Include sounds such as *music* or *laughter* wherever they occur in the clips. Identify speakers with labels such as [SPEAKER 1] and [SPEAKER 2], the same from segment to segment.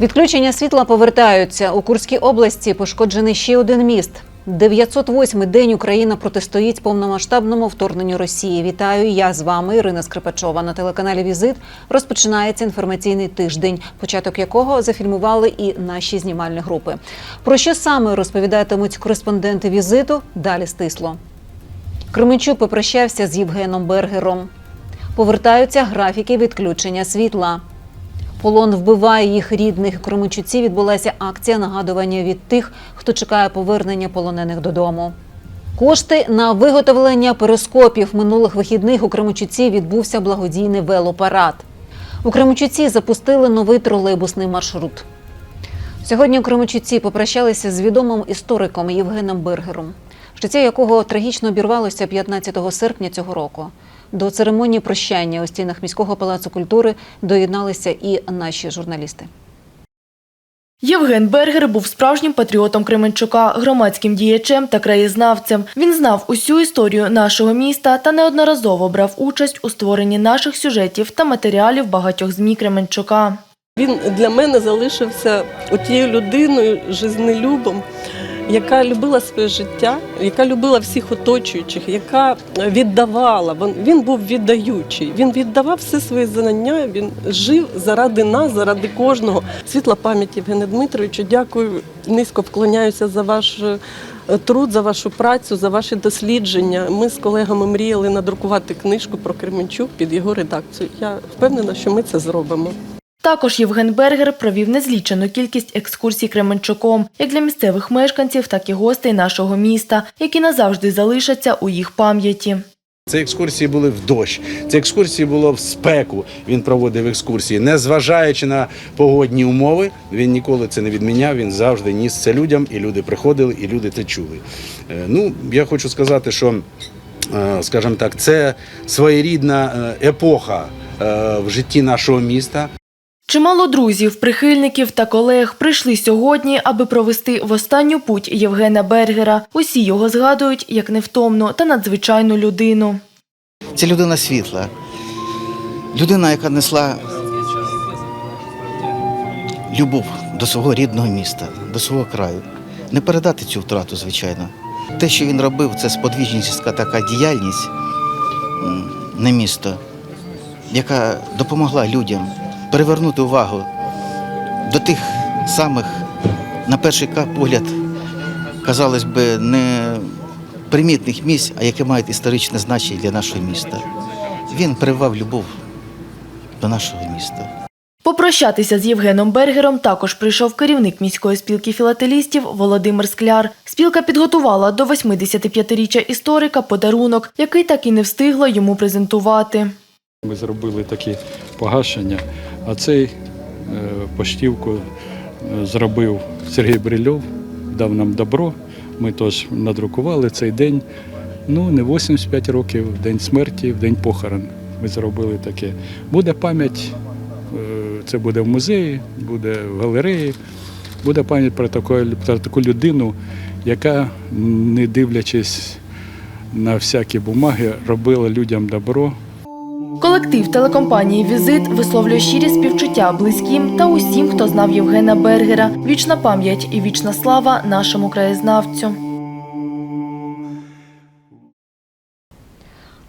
[SPEAKER 1] Відключення світла повертаються. У Курській області пошкоджений ще один міст. 908-й день Україна протистоїть повномасштабному вторгненню Росії. Вітаю, я з вами, Ірина Скрипачова. На телеканалі Візит розпочинається інформаційний тиждень, початок якого зафільмували і наші знімальні групи. Про що саме розповідатимуть кореспонденти візиту? Далі стисло. Кременчук попрощався з Євгеном Бергером. Повертаються графіки відключення світла. Полон вбиває їх рідних. У Кременчуці відбулася акція нагадування від тих, хто чекає повернення полонених додому. Кошти на виготовлення перископів минулих вихідних у Кременчуці відбувся благодійний велопарад. У Кременчуці запустили новий тролейбусний маршрут. Сьогодні у Кременчуці попрощалися з відомим істориком Євгеном Бергером, життя якого трагічно обірвалося 15 серпня цього року. До церемонії прощання у стінах міського палацу культури доєдналися і наші журналісти.
[SPEAKER 2] Євген Бергер був справжнім патріотом Кременчука, громадським діячем та краєзнавцем. Він знав усю історію нашого міста та неодноразово брав участь у створенні наших сюжетів та матеріалів багатьох змі Кременчука.
[SPEAKER 3] Він для мене залишився тією людиною, жизнелюбом, яка любила своє життя, яка любила всіх оточуючих, яка віддавала. Він- був віддаючий. Він віддавав все свої знання. Він жив заради нас, заради кожного. Світла пам'ять Євгене Дмитровичу. Дякую, низько вклоняюся за ваш. е, Труд за вашу працю, за ваші дослідження. Ми з колегами мріяли надрукувати книжку про Кременчук під його редакцію. Я впевнена, що ми це зробимо.
[SPEAKER 2] Також Євген Бергер провів незлічену кількість екскурсій Кременчуком, як для місцевих мешканців, так і гостей нашого міста, які назавжди залишаться у їх пам'яті.
[SPEAKER 4] Це екскурсії були в дощ, це екскурсії було в спеку. Він проводив екскурсії, незважаючи на погодні умови. Він ніколи це не відміняв. Він завжди ніс це людям, і люди приходили, і люди це чули. Е, Ну, я хочу сказати, що, е, скажімо так, це своєрідна е, епоха в житті нашого міста.
[SPEAKER 2] Чимало друзів, прихильників та колег прийшли сьогодні, аби провести в останню путь Євгена Бергера. Усі його згадують як невтомну та надзвичайну людину.
[SPEAKER 5] Це людина світла, людина, яка несла любов до свого рідного міста, до свого краю. Не передати цю втрату, звичайно. Те, що він робив, це сподвіжницька така діяльність на місто, яка допомогла людям перевернути увагу до тих самих, на перший погляд, казалось би, не примітних місць, а які мають історичне значення для нашого міста. Він привив любов до нашого міста.
[SPEAKER 2] Попрощатися з Євгеном Бергером також прийшов керівник міської спілки філателістів Володимир Скляр. Спілка підготувала до 85-річчя історика подарунок, який так і не встигла йому презентувати.
[SPEAKER 6] Ми зробили такі погашення, а цей е, поштівку е, зробив Сергій Брильов, дав нам добро. Ми теж надрукували цей день. Ну, не 85 років, день смерті, в день похорон. Ми зробили таке. Буде пам'ять, е, це буде в музеї, буде в галереї, буде пам'ять про таку, про таку людину, яка, не дивлячись на всякі бумаги, робила людям добро,
[SPEAKER 2] Колектив телекомпанії Візит висловлює щирі співчуття близьким та усім, хто знав Євгена Бергера. Вічна пам'ять і вічна слава нашому краєзнавцю.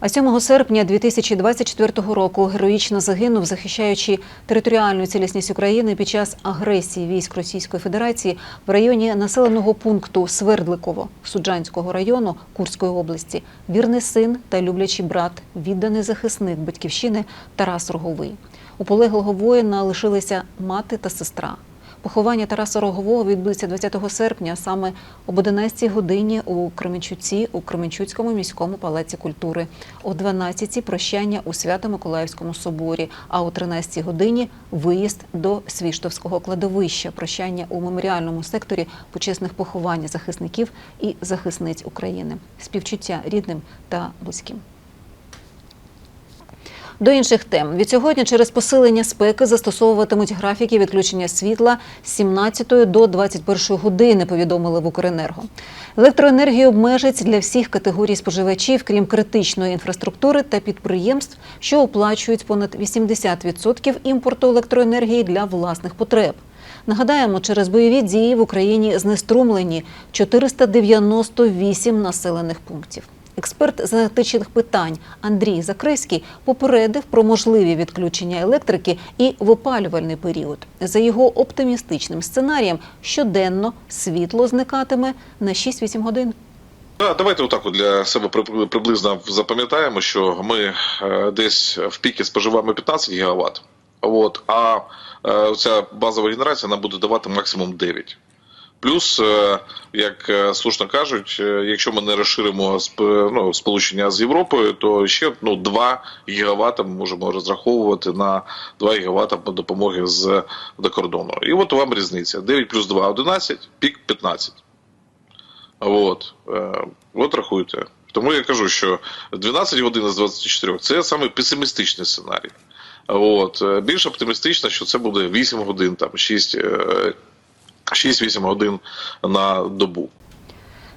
[SPEAKER 1] А 7 серпня 2024 року героїчно загинув, захищаючи територіальну цілісність України під час агресії військ Російської Федерації в районі населеного пункту Свердликово Суджанського району Курської області. Вірний син та люблячий брат, відданий захисник батьківщини Тарас Роговий. У полеглого воїна лишилися мати та сестра. Поховання Тараса Рогового відбудеться 20 серпня, саме об 11 годині у Кременчуці, у Кременчуцькому міському палаці культури. О 12 прощання у Свято-Миколаївському соборі, а о 13 годині виїзд до Свіштовського кладовища, прощання у меморіальному секторі почесних поховань захисників і захисниць України. Співчуття рідним та близьким. До інших тем від сьогодні через посилення спеки застосовуватимуть графіки відключення світла з 17 до 21 години. Повідомили в Укренерго. Електроенергію обмежать для всіх категорій споживачів, крім критичної інфраструктури та підприємств, що оплачують понад 80% імпорту електроенергії для власних потреб. Нагадаємо, через бойові дії в Україні знеструмлені 498 населених пунктів. Експерт з енергетичних питань Андрій Закриський попередив про можливі відключення електрики і в опалювальний період. За його оптимістичним сценарієм, щоденно світло зникатиме на 6-8 годин.
[SPEAKER 7] Давайте отак для себе при- приблизно запам'ятаємо, що ми е, десь в піки споживаємо 15 гігаватт, от, а е, ця базова генерація нам буде давати максимум 9. Плюс, е, як е, слушно кажуть, е, якщо ми не розширимо ну, сполучення з Європою, то ще ну, 2 гігаватта ми можемо розраховувати на 2 гігаватта допомоги з до кордону. І от вам різниця: 9 плюс 2 – 11, пік 15. От, от рахуйте. Тому я кажу, що 12 годин з 24 це саме песимістичний сценарій. От, більш оптимістично, що це буде 8 годин, там 6, е, 6-8 годин на добу.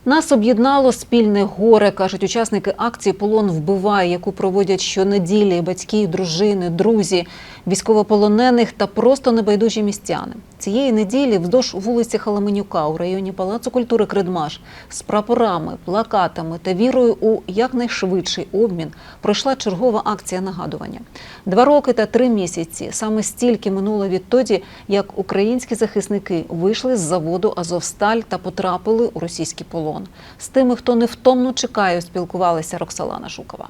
[SPEAKER 1] Нас об'єднало спільне горе, кажуть учасники акції Полон вбиває, яку проводять щонеділі батьки, дружини, друзі, військовополонених та просто небайдужі містяни. Цієї неділі вздовж вулиці Халаменюка у районі Палацу культури Кредмаш з прапорами, плакатами та вірою у якнайшвидший обмін пройшла чергова акція нагадування. Два роки та три місяці саме стільки минуло відтоді, як українські захисники вийшли з заводу Азовсталь та потрапили у російський полон. З тими, хто невтомно чекає, спілкувалася Роксолана Шукова.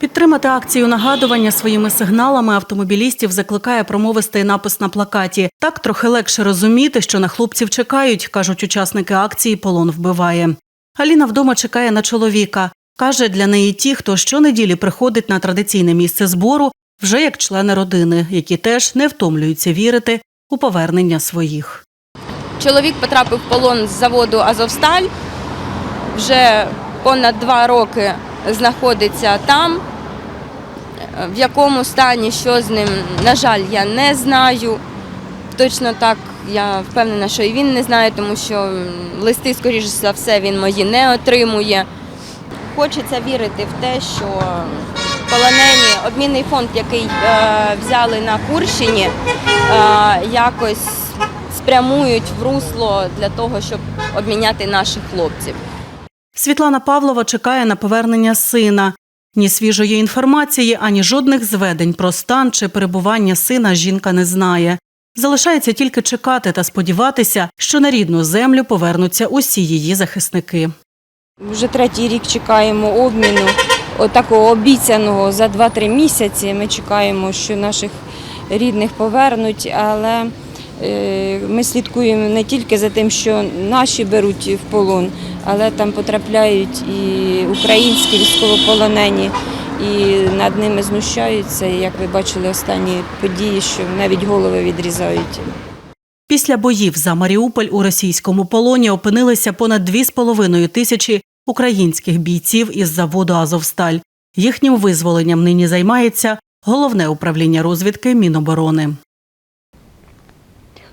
[SPEAKER 8] Підтримати акцію нагадування своїми сигналами автомобілістів закликає промовистий напис на плакаті. Так трохи легше розуміти, що на хлопців чекають, кажуть учасники акції Полон вбиває. Аліна вдома чекає на чоловіка. Каже, для неї ті, хто щонеділі приходить на традиційне місце збору, вже як члени родини, які теж не втомлюються вірити у повернення своїх.
[SPEAKER 9] Чоловік потрапив в полон з заводу Азовсталь. Вже понад два роки знаходиться там. В якому стані, що з ним, на жаль, я не знаю. Точно так я впевнена, що і він не знає, тому що листи, скоріш за все, він мої не отримує. Хочеться вірити в те, що полонені, обмінний фонд, який е, взяли на Курщині, е, якось спрямують в русло для того, щоб обміняти наших хлопців.
[SPEAKER 8] Світлана Павлова чекає на повернення сина. Ні свіжої інформації, ані жодних зведень про стан чи перебування сина жінка не знає. Залишається тільки чекати та сподіватися, що на рідну землю повернуться усі її захисники.
[SPEAKER 10] Вже третій рік чекаємо обміну, такого обіцяного за 2-3 місяці. Ми чекаємо, що наших рідних повернуть, але ми слідкуємо не тільки за тим, що наші беруть в полон, але там потрапляють і українські військовополонені, і над ними знущаються. І як ви бачили останні події, що навіть голови відрізають.
[SPEAKER 8] Після боїв за Маріуполь у російському полоні опинилися понад 2,5 тисячі українських бійців із заводу Азовсталь. Їхнім визволенням нині займається головне управління розвідки Міноборони.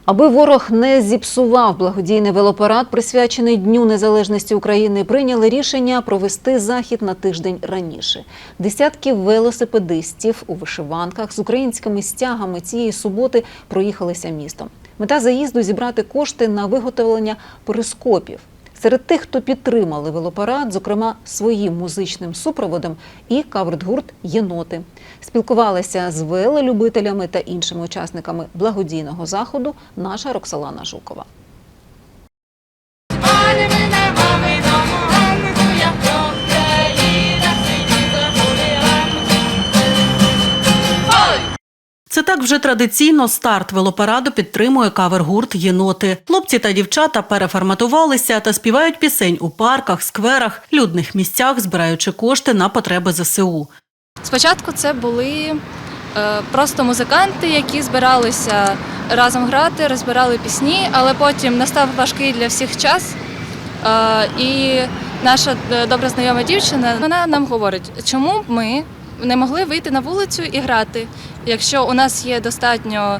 [SPEAKER 1] Аби ворог не зіпсував благодійний велопарад, присвячений Дню Незалежності України, прийняли рішення провести захід на тиждень раніше. Десятки велосипедистів у вишиванках з українськими стягами цієї суботи проїхалися містом. Мета заїзду зібрати кошти на виготовлення перископів. Серед тих, хто підтримали велопарад, зокрема своїм музичним супроводом, і каверт-гурт Єноти. Спілкувалася з велолюбителями та іншими учасниками благодійного заходу наша Роксолана Жукова.
[SPEAKER 8] Це так вже традиційно старт велопараду підтримує кавер-гурт Єноти. Хлопці та дівчата переформатувалися та співають пісень у парках, скверах, людних місцях, збираючи кошти на потреби ЗСУ.
[SPEAKER 11] Спочатку це були е, просто музиканти, які збиралися разом грати, розбирали пісні, але потім настав важкий для всіх час. Е, і наша е, добра знайома дівчина вона нам говорить, чому ми не могли вийти на вулицю і грати, якщо у нас є достатньо,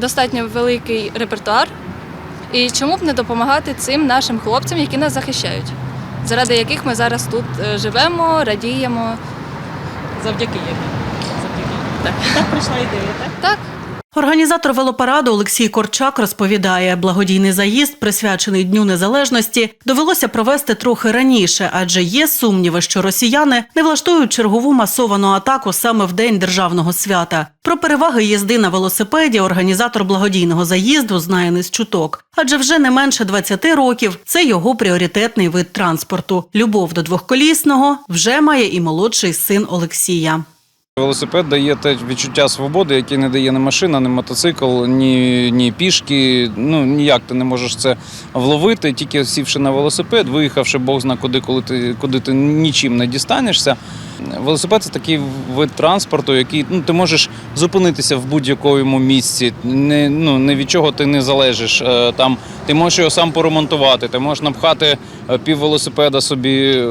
[SPEAKER 11] достатньо великий репертуар, і чому б не допомагати цим нашим хлопцям, які нас захищають, заради яких ми зараз тут е, живемо, радіємо.
[SPEAKER 12] Завдяки яким? Завдяки. Так. Так прийшла ідея, так?
[SPEAKER 11] Так,
[SPEAKER 8] Організатор велопараду Олексій Корчак розповідає, благодійний заїзд, присвячений Дню Незалежності, довелося провести трохи раніше, адже є сумніви, що росіяни не влаштують чергову масовану атаку саме в день державного свята. Про переваги їзди на велосипеді організатор благодійного заїзду знає не з чуток, адже вже не менше 20 років це його пріоритетний вид транспорту. Любов до двохколісного вже має і молодший син Олексія.
[SPEAKER 12] Велосипед дає те відчуття свободи, яке не дає ні машина, ні мотоцикл, ні, ні пішки. Ну ніяк ти не можеш це вловити, тільки сівши на велосипед, виїхавши Бог зна куди, коли ти куди ти нічим не дістанешся. Велосипед це такий вид транспорту, який ну ти можеш зупинитися в будь-якому місці. Не, ну, не від чого ти не залежиш. Е, Там ти можеш його сам поремонтувати, ти можеш напхати е, пів велосипеда собі е,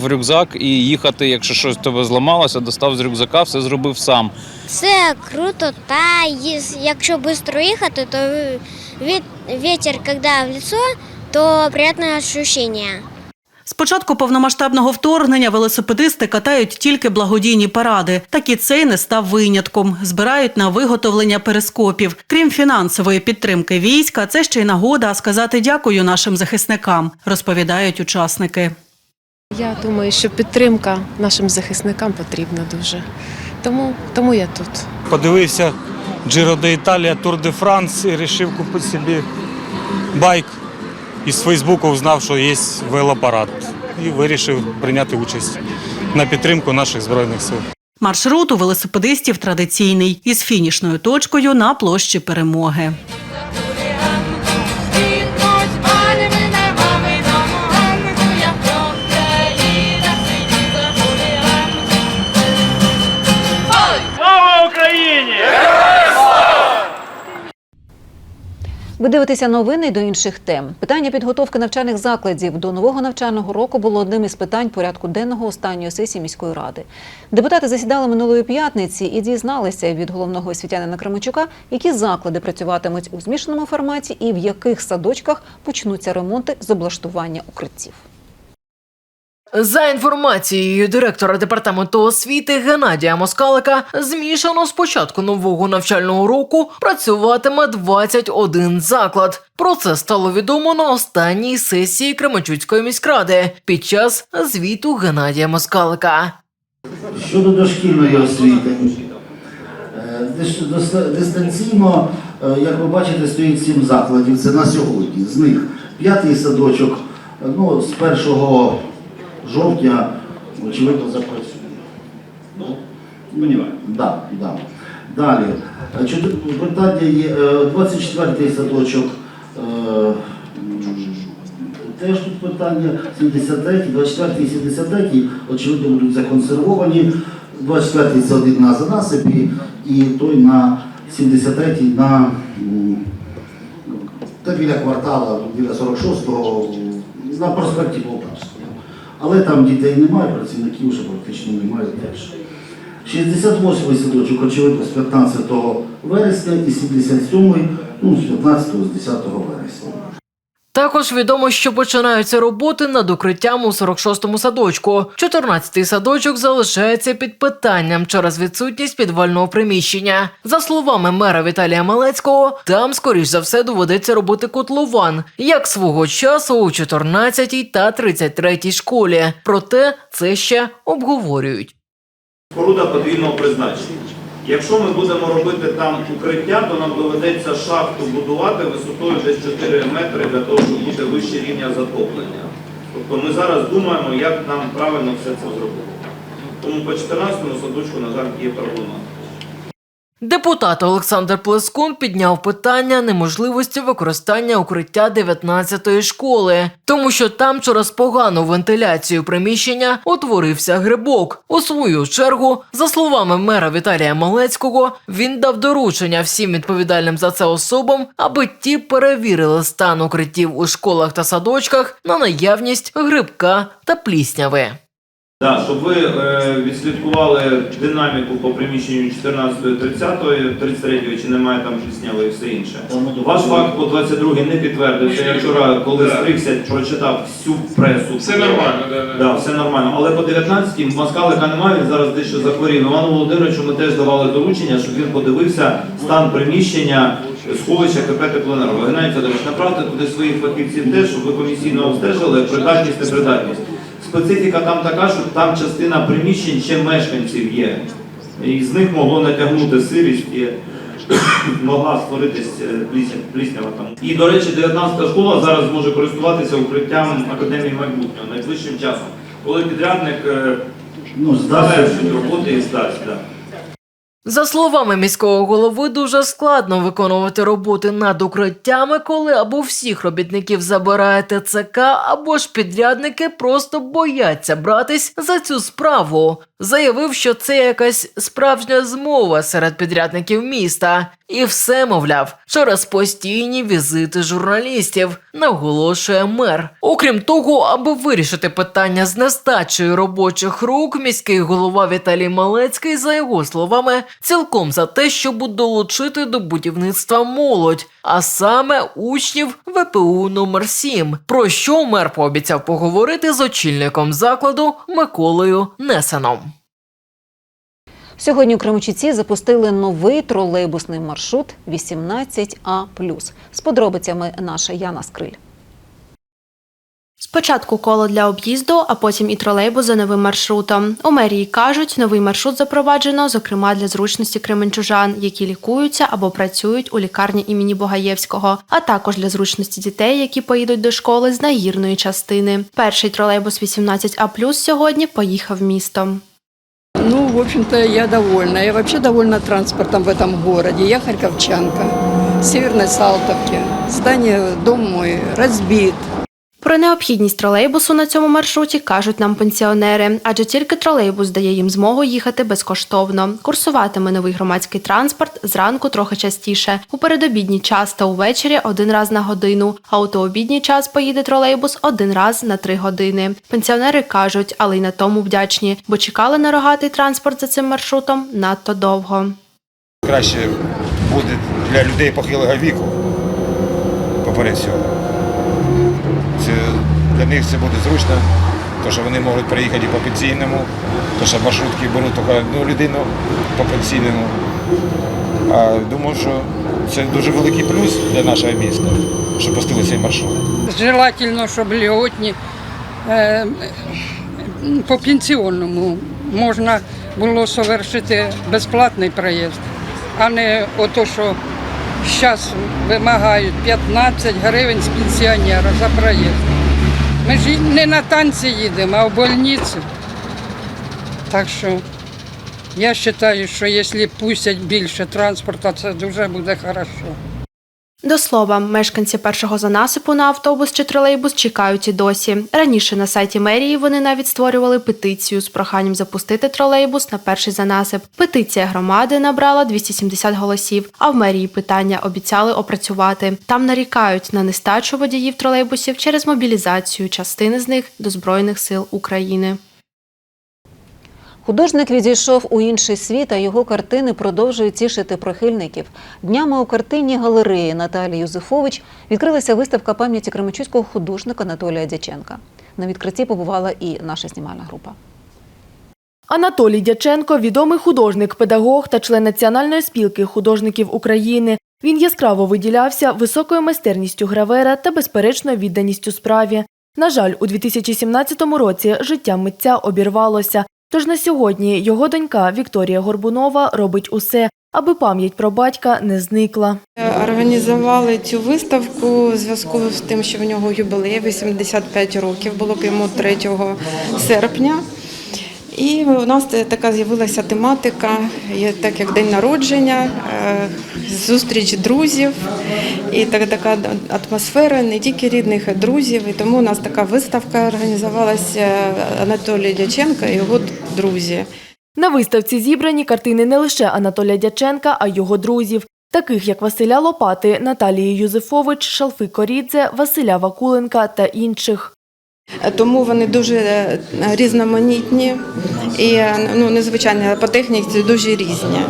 [SPEAKER 12] в, рюкзак і їхати, якщо щось тебе зламалося, достав з рюкзака, все зробив сам.
[SPEAKER 13] Це круто, та якщо швидко їхати, то віт- вітер, коли в лицо, то приємне відчуття.
[SPEAKER 8] З початку повномасштабного вторгнення велосипедисти катають тільки благодійні паради. Так і цей не став винятком. Збирають на виготовлення перископів. Крім фінансової підтримки війська, це ще й нагода сказати дякую нашим захисникам, розповідають учасники.
[SPEAKER 14] Я думаю, що підтримка нашим захисникам потрібна дуже. Тому, тому я тут.
[SPEAKER 15] Подивився Giro d'Italia, Tour de France і вирішив купити собі байк. Із Фейсбуку знав, що є велопарад. І вирішив прийняти участь на підтримку наших збройних сил.
[SPEAKER 8] Маршрут у велосипедистів традиційний із фінішною точкою на площі перемоги.
[SPEAKER 1] Ви дивитеся новини до інших тем. Питання підготовки навчальних закладів до нового навчального року було одним із питань порядку денного останньої сесії міської ради. Депутати засідали минулої п'ятниці і дізналися від головного освітянина Кременчука, які заклади працюватимуть у змішаному форматі і в яких садочках почнуться ремонти з облаштування укриттів.
[SPEAKER 16] За інформацією директора департаменту освіти Геннадія Москалика, змішано з початку нового навчального року працюватиме 21 заклад. Про це стало відомо на останній сесії Кременчуцької міськради під час звіту Геннадія Москалика.
[SPEAKER 17] Щодо дошкільної освіти, е, дистанційно, е, як ви бачите, стоїть сім закладів. Це на сьогодні. З них п'ятий садочок, е, ну, з 1 жовтня, очевидно, запрацює. Сподіваюся. Да, да. Далі. Е, Питання є е, 24-й садочок. е, Теж тут питання 73, 24 і 73, очевидно, будуть законсервовані. 24 це один на занасипі, і той на 73 на та біля квартала, біля 46-го, на проспекті. Але там дітей немає, працівників вже практично немає теж. 68-й садочок, очевидно, з 15 вересня і 77-й, ну, з 15 з 10 вересня.
[SPEAKER 16] Також відомо, що починаються роботи над укриттям у 46-му садочку. 14-й садочок залишається під питанням через відсутність підвального приміщення. За словами мера Віталія Малецького, там, скоріш за все, доведеться робити котлован, як свого часу у 14-й та 33-й школі. Проте це ще обговорюють.
[SPEAKER 18] Споруда подвійного призначення. Якщо ми будемо робити там укриття, то нам доведеться шахту будувати висотою десь 4 метри для того, щоб бути вище рівня затоплення. Тобто ми зараз думаємо, як нам правильно все це зробити. Тому по 14-му садочку, на жаль, є проблема.
[SPEAKER 16] Депутат Олександр Плескун підняв питання неможливості використання укриття 19-ї школи, тому що там через погану вентиляцію приміщення утворився грибок. У свою чергу, за словами мера Віталія Малецького, він дав доручення всім відповідальним за це особам, аби ті перевірили стан укриттів у школах та садочках на наявність грибка та плісняви.
[SPEAKER 18] Да, щоб ви е, відслідкували динаміку по приміщенню 14, 30, 33 чи немає там пліснявої і все інше. Ваш факт по 22 не підтвердився. Я вчора, коли стригся, прочитав всю пресу.
[SPEAKER 19] Все нормально, да, да.
[SPEAKER 18] Да, все нормально. Але по 19-й москалика немає, він зараз дещо захворів. Івану Володимировичу ми теж давали доручення, щоб він подивився стан приміщення сховища КП Теплоенерго. Геннадій Федорович, направте туди своїх фахівців теж, щоб ви комісійно обстежили придатність, непридатність. Специфіка там така, що там частина приміщень ще мешканців є. І з них могло натягнути сирість і *coughs* могла створитись е, пліснява там. І, до речі, 19 школа зараз може користуватися укриттям Академії майбутнього найближчим часом, коли підрядник е,
[SPEAKER 17] Ну,
[SPEAKER 18] завершить роботи і здасть. Да.
[SPEAKER 2] За словами міського голови, дуже складно виконувати роботи над укриттями, коли або всіх робітників забирає ТЦК, або ж підрядники просто бояться братись за цю справу. Заявив, що це якась справжня змова серед підрядників міста, і все, мовляв, через постійні візити журналістів, наголошує мер. Окрім того, аби вирішити питання з нестачею робочих рук, міський голова Віталій Малецький, за його словами, цілком за те, щоб долучити до будівництва молодь, а саме учнів ВПУ номер 7 про що мер пообіцяв поговорити з очільником закладу Миколою Несеном.
[SPEAKER 1] Сьогодні у Кременчуці запустили новий тролейбусний маршрут 18А+. З подробицями наша Яна Скриль.
[SPEAKER 20] Спочатку коло для об'їзду, а потім і тролейбус за новим маршрутом. У мерії кажуть, новий маршрут запроваджено, зокрема для зручності кременчужан, які лікуються або працюють у лікарні імені Богаєвського, а також для зручності дітей, які поїдуть до школи з нагірної частини. Перший тролейбус 18А+, сьогодні поїхав містом.
[SPEAKER 21] Ну, в общем-то, я довольна. Я вообще довольна транспортом в этом городе. Я харьковчанка, с Северной Салтовки. Здание, дом мой разбит.
[SPEAKER 20] Про необхідність тролейбусу на цьому маршруті кажуть нам пенсіонери, адже тільки тролейбус дає їм змогу їхати безкоштовно. Курсуватиме новий громадський транспорт зранку трохи частіше. У передобідній час та увечері один раз на годину. А у дообідній час поїде тролейбус один раз на три години. Пенсіонери кажуть, але й на тому вдячні, бо чекали на рогатий транспорт за цим маршрутом надто довго.
[SPEAKER 19] Краще буде для людей похилого віку. Поперед всього. Для них це буде зручно, тому що вони можуть приїхати і по пенсійному, тому що маршрутки беруть тільки одну людину по пенсійному. А думаю, що це дуже великий плюс для нашого міста, що пустили цей маршрут.
[SPEAKER 21] Желательно, щоб льготні е, по пенсіонному можна було совершити безплатний проїзд, а не ото, що зараз вимагають 15 гривень з пенсіонера за проїзд. Ми ж не на танці їдемо, а в больницю. Так що я вважаю, що якщо пустять більше транспорту, це дуже буде добре.
[SPEAKER 20] До слова, мешканці першого занасипу на автобус чи тролейбус чекають і досі. Раніше на сайті мерії вони навіть створювали петицію з проханням запустити тролейбус на перший занасип. Петиція громади набрала 270 голосів, а в мерії питання обіцяли опрацювати. Там нарікають на нестачу водіїв тролейбусів через мобілізацію частини з них до Збройних сил України.
[SPEAKER 1] Художник відійшов у інший світ, а його картини продовжують тішити прихильників. Днями у картинній галереї Наталії Юзефович відкрилася виставка пам'яті кременчуцького художника Анатолія Дяченка. На відкритті побувала і наша знімальна група.
[SPEAKER 2] Анатолій Дяченко відомий художник, педагог та член Національної спілки художників України. Він яскраво виділявся високою майстерністю гравера та безперечною відданістю справі. На жаль, у 2017 році життя митця обірвалося. Тож на сьогодні його донька Вікторія Горбунова робить усе, аби пам'ять про батька не зникла.
[SPEAKER 22] Організували цю виставку у зв'язку з тим, що в нього юбилей 85 років, було б йому 3 серпня. І у нас така з'явилася тематика, так як день народження, е, зустріч друзів і так, така атмосфера не тільки рідних, а й друзів. І тому у нас така виставка організувалася Анатолій Дяченко і його друзі.
[SPEAKER 2] На виставці зібрані картини не лише Анатолія Дяченка, а й його друзів, таких як Василя Лопати, Наталії Юзефович, Шалфи Корідзе, Василя Вакуленка та інших.
[SPEAKER 22] Тому вони дуже е, різноманітні і е, ну, незвичайні, по техніці дуже різні.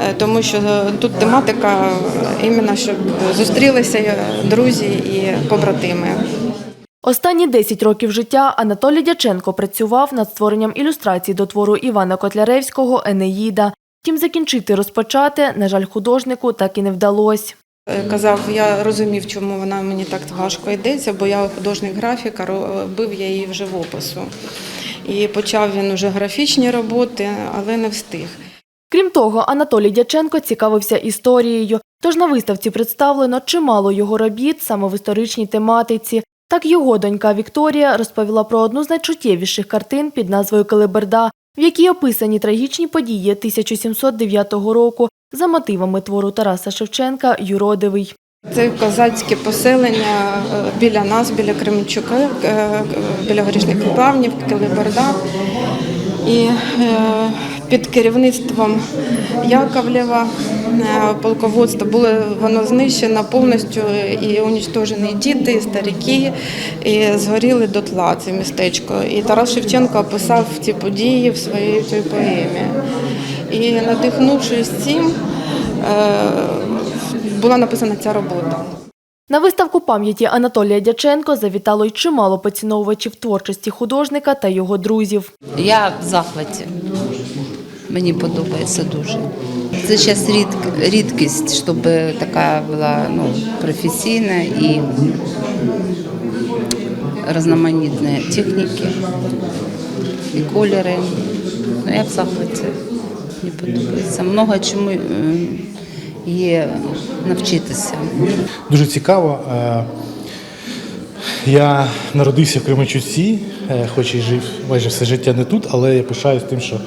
[SPEAKER 22] Е, Тому що тут тематика іменно, щоб зустрілися друзі і побратими.
[SPEAKER 2] Останні 10 років життя Анатолій Дяченко працював над створенням ілюстрацій до твору Івана Котляревського Енеїда. Втім, закінчити розпочати, на жаль, художнику так і не вдалося.
[SPEAKER 22] Е, Казав, я розумів, чому вона мені так важко йдеться, бо я художник графіка, робив я її в живопису. І почав він уже графічні роботи, але не встиг.
[SPEAKER 2] Крім того, Анатолій Дяченко цікавився історією, тож на виставці представлено чимало його робіт саме в історичній тематиці. Так його донька Вікторія розповіла про одну з найчуттєвіших картин під назвою Калиберда, в якій описані трагічні події 1709 року за мотивами твору Тараса Шевченка Юродивий.
[SPEAKER 22] Це козацьке поселення е, біля нас, біля Кременчука, е, е, біля горішних плавнів, Килиборда. І під керівництвом Яковлєва е, полководство було воно знищено повністю і унічтожені діти, і старики, і згоріли дотла це містечко. І Тарас Шевченко описав ці події в своїй цій поемі. І надихнувшись цим, е, була написана ця робота.
[SPEAKER 2] На виставку пам'яті Анатолія Дяченко завітало й чимало поціновувачів творчості художника та його друзів.
[SPEAKER 23] Я в захваті. Мені подобається дуже. Це зараз рід, рідкість, щоб така була ну, професійна і різноманітні техніки і кольори. Ну, я в захваті. Мені подобається. Много чому е, є навчитися.
[SPEAKER 24] Дуже цікаво. Е, Я народився в Кременчуці, е, хоч і жив майже все життя не тут, але я пишаюсь тим, що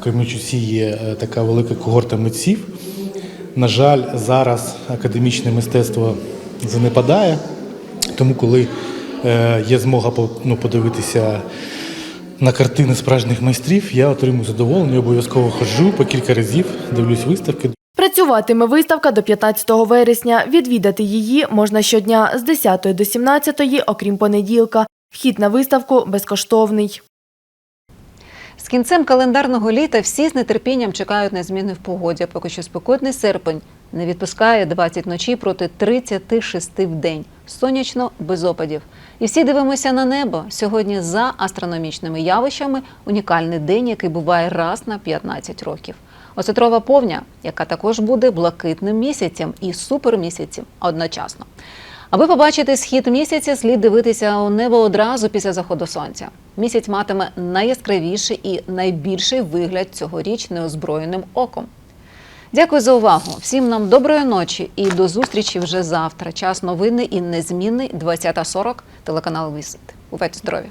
[SPEAKER 24] в Кременчуці є е, така велика когорта митців. На жаль, зараз академічне мистецтво занепадає, тому коли е, є змога ну, подивитися на картини справжніх майстрів, я отримую задоволення, обов'язково ходжу по кілька разів, дивлюсь виставки.
[SPEAKER 2] Працюватиме виставка до 15 вересня. Відвідати її можна щодня з 10 до 17, окрім понеділка. Вхід на виставку безкоштовний.
[SPEAKER 1] З кінцем календарного літа всі з нетерпінням чекають на зміни в погоді. Поки що спекотний серпень не відпускає 20 ночі проти 36 в день. Сонячно без опадів. І всі дивимося на небо. Сьогодні за астрономічними явищами унікальний день, який буває раз на 15 років. Осетрова повня, яка також буде блакитним місяцем і супермісяцем одночасно. Аби побачити схід місяця, слід дивитися у небо одразу після заходу сонця. Місяць матиме найяскравіший і найбільший вигляд цьогоріч неозброєним оком. Дякую за увагу. Всім нам доброї ночі і до зустрічі вже завтра. Час новини і незмінний 20.40, телеканал Вісит. Бувайте здорові!